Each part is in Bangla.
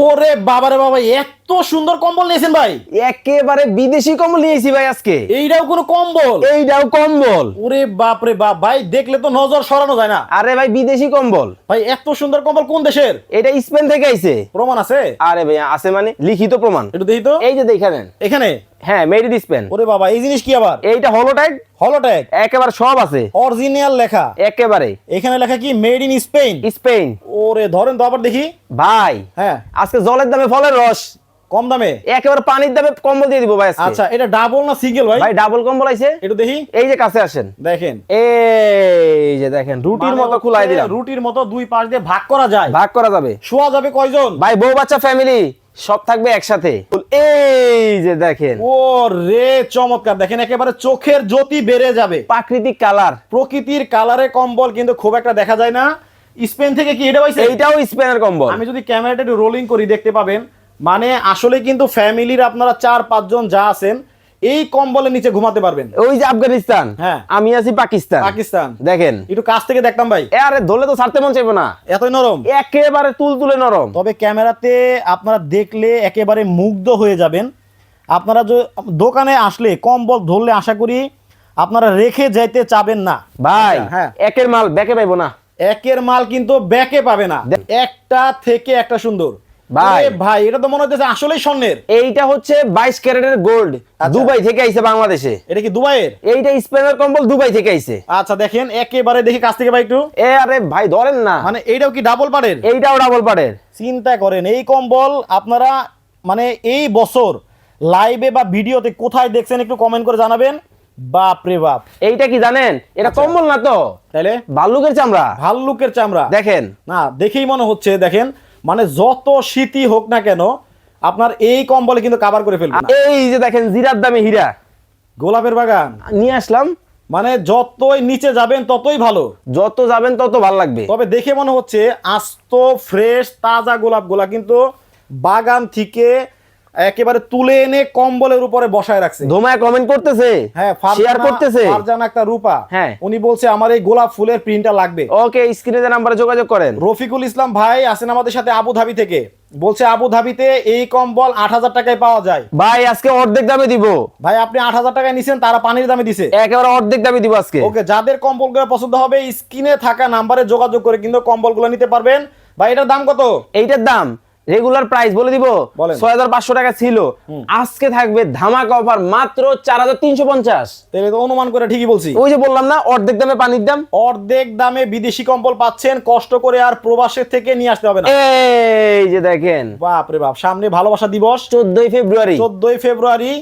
ওরে বাবারে বাবা এত সুন্দর কম্বল নিয়েছেন ভাই। একেবারে বিদেশি কম্বল নিয়েছি ভাই আজকে। এইটাও কোনো কম্বল? এইটাও কম্বল। ওরে বাপ রে বাপ ভাই দেখলে তো নজর সরানো যায় না। আরে ভাই বিদেশি কম্বল। ভাই এত সুন্দর কম্বল কোন দেশের? এটা স্পেন থেকে আইছে। প্রমাণ আছে? আরে ভাই আছে মানে লিখিত প্রমাণ। একটু দেখি তো। এই যে দেখে নেন। এখানে? হ্যাঁ মেড ইন স্পেন ওরে বাবা এই জিনিস কি আবার? এইটা হলোটাইট হলোটেক একেবারে সব আছে। অরিজিনাল লেখা। একেবারে। এখানে লেখা কি? মেড ইন স্পেন স্পেন ওরে ধরেন তো আবার দেখি। ভাই হ্যাঁ। আজকে জলের দামে ফলের রস। কম দামে? একেবারে পানির দামে কম্বল দিয়ে দিব ভাই আচ্ছা এটা ডাবল না সিঙ্গেল ভাই? ভাই ডাবল কম্বল আইছে একটু দেখি। এই যে কাছে আসেন। দেখেন। এই যে দেখেন রুটির মানে মতো খুলাই দিলাম। রুটির মতো দুই পাশ দিয়ে ভাগ করা যায়। ভাগ করা যাবে। শোয়া যাবে কয়জন? ভাই বউ বাচ্চা ফ্যামিলি সব থাকবে একসাথে। এই যে দেখেন। ও রে চমৎকার। দেখেন একেবারে চোখের জ্যোতি বেড়ে যাবে। প্রাকৃতিক কালার। প্রকৃতির কালারে কম্বল কিন্তু খুব একটা দেখা যায় না। স্পেন থেকে কি এটা হয়েছে এইটাও স্পেনের কম্বল। আমি যদি ক্যামেরাটা একটু রোলিং করি দেখতে পাবেন। মানে আসলে কিন্তু ফ্যামিলির আপনারা চার পাঁচজন যা আছেন এই কম্বলের নিচে ঘুমাতে পারবেন। ওই যে আফগানিস্তান হ্যাঁ। আমি আছি পাকিস্তান। পাকিস্তান। দেখেন। একটু কাছ থেকে দেখতাম ভাই। এ আরে ধরলে তো ছাড়তে মন চাইব না। এতই নরম। একেবারে তুল তুলে নরম। তবে ক্যামেরাতে আপনারা দেখলে একেবারে মুগ্ধ হয়ে যাবেন। আপনারা যে দোকানে আসলে কম্বল ধরলে আশা করি আপনারা রেখে যাইতে চাবেন না। ভাই আচ্ছা, হ্যাঁ। একের মাল ব্যাকে পাইবো না। একের মাল কিন্তু ব্যাকে পাবে না। একটা থেকে একটা সুন্দর। ভাই। ভাই এটা তো মনে হচ্ছে আসলেই স্বর্ণের। এইটা হচ্ছে বাইশ ক্যারেটের গোল্ড আচ্ছা। দুবাই থেকে আইছে বাংলাদেশে। এটা কি দুবাইয়ের? এইটা স্পেনের কম্বল দুবাই থেকে আইছে। আচ্ছা দেখেন একেবারে দেখি কাছ থেকে ভাই একটু। এ আরে ভাই ধরেন না। মানে এইটাও কি ডাবল পাড়ের? এইটাও ডাবল পাড়ের। চিন্তা করেন এই কম্বল আপনারা মানে এই বছর লাইভে বা ভিডিওতে কোথায় দেখছেন একটু কমেন্ট করে জানাবেন। বাপ রে বাপ। এইটা কি জানেন? এটা আচ্ছা। কম্বল না তো? তাইলে? ভাল্লুকের চামড়া। ভাল্লুকের চামড়া। দেখেন। না দেখেই মনে হচ্ছে দেখেন। মানে যত শীতই হোক না কেন আপনার এই কম্বলে কিন্তু কাভার করে ফেলবে। এই যে দেখেন জিরার দামে হীরা। গোলাপের বাগান। নিয়ে আসলাম। মানে যতই নিচে যাবেন ততই ভালো। যত যাবেন তত ভালো লাগবে। তবে দেখে মনে হচ্ছে আস্ত ফ্রেশ তাজা গোলাপ গোলা কিন্তু বাগান থেকে একেবারে তুলে এনে কম্বলের উপরে বসায় রাখছে। ধোমায় কমেন্ট করতেছে হ্যাঁ শেয়ার করতেছে। ফারজানা একটা রূপা। হ্যাঁ। উনি বলছে আমার এই গোলাপ ফুলের প্রিন্টটা লাগবে। ওকে স্ক্রিনে যে নাম্বারে যোগাযোগ করেন। রফিকুল ইসলাম ভাই আছেন আমাদের সাথে আবু ধাবি থেকে। বলছে আবু ধাবিতে এই কম্বল আট হাজার টাকায় পাওয়া যায়। ভাই আজকে অর্ধেক দামে দিব। ভাই আপনি আট হাজার টাকায় নিছেন তারা পানির দামে দিছে। একেবারে অর্ধেক দামে দিব আজকে। ওকে যাদের কম্বলগুলো পছন্দ হবে স্ক্রিনে থাকা নাম্বারে যোগাযোগ করে কিন্তু কম্বলগুলো নিতে পারবেন। ভাই এটার দাম কত? এইটার দাম রেগুলার প্রাইস বলে দিব। ছয় হাজার পাঁচশো টাকা ছিল। আজকে থাকবে ধামাকা অফার মাত্র চার হাজার তিনশো পঞ্চাশ। তাহলে তো অনুমান করে ঠিকই বলছি। ওই যে বললাম না অর্ধেক দামে পানির দাম। অর্ধেক দামে বিদেশি কম্বল পাচ্ছেন কষ্ট করে আর প্রবাসের থেকে নিয়ে আসতে হবে না। এই যে দেখেন। বাপ রে বাপ সামনে ভালোবাসা দিবস। চোদ্দই ফেব্রুয়ারি। চোদ্দই ফেব্রুয়ারি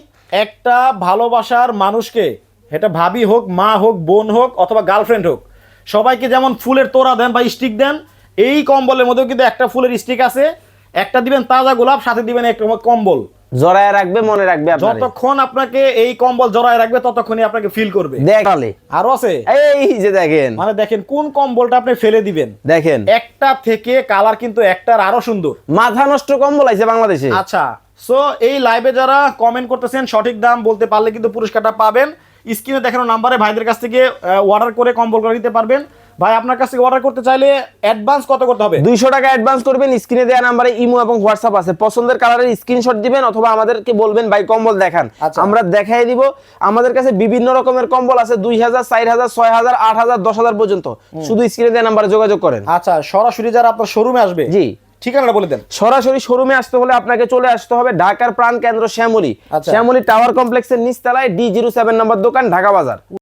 একটা ভালোবাসার মানুষকে এটা ভাবি হোক মা হোক বোন হোক অথবা গার্লফ্রেন্ড হোক সবাইকে যেমন ফুলের তোড়া দেন বা স্টিক দেন এই কম্বলের মধ্যেও কিন্তু একটা ফুলের স্টিক আছে। একটা দিবেন তাজা গোলাপ সাথে দিবেন একটা কম্বল। জড়ায় রাখবে মনে রাখবে যতক্ষণ আপনাকে এই কম্বল জড়ায় রাখবে ততক্ষণই আপনাকে ফিল করবে। দেখালে আরও আছে? এই যে দেখেন। মানে দেখেন কোন কম্বলটা আপনি ফেলে দিবেন। দেখেন। একটা থেকে কালার কিন্তু একটার আরও সুন্দর। মাথা নষ্ট কম্বল আছে বাংলাদেশে। আচ্ছা সো এই লাইভে যারা কমেন্ট করতেছেন সঠিক দাম বলতে পারলে কিন্তু পুরস্কারটা পাবেন। স্ক্রিনে দেখানো নাম্বারে ভাইদের কাছ থেকে অর্ডার করে কম্বল করে নিতে পারবেন। ভাই আপনার কাছ থেকে অর্ডার করতে চাইলে অ্যাডভান্স কত করতে হবে? দুইশো টাকা অ্যাডভান্স করবেন স্ক্রিনে দেওয়া নাম্বারে ইমো এবং হোয়াটসঅ্যাপ আছে। পছন্দের কালারের স্ক্রিনশট দিবেন অথবা আমাদেরকে বলবেন ভাই কম্বল দেখান। আচ্ছা। আমরা দেখাই দিব। আমাদের কাছে বিভিন্ন রকমের কম্বল আছে দুই হাজার চার হাজার ছয় হাজার আট হাজার দশ হাজার পর্যন্ত। শুধু স্ক্রিনে দেওয়া নাম্বারে যোগাযোগ করেন। আচ্ছা সরাসরি যারা আপনার শোরুমে আসবে জি। ঠিকানাটা বলে দেন। সরাসরি শোরুমে আসতে হলে আপনাকে চলে আসতে হবে ঢাকার প্রাণ কেন্দ্র শ্যামলী। আচ্ছা। শ্যামলী টাওয়ার কমপ্লেক্সের নিচতলায় ডি জিরো সেভেন নম্বর দোকান ঢাকা বাজার।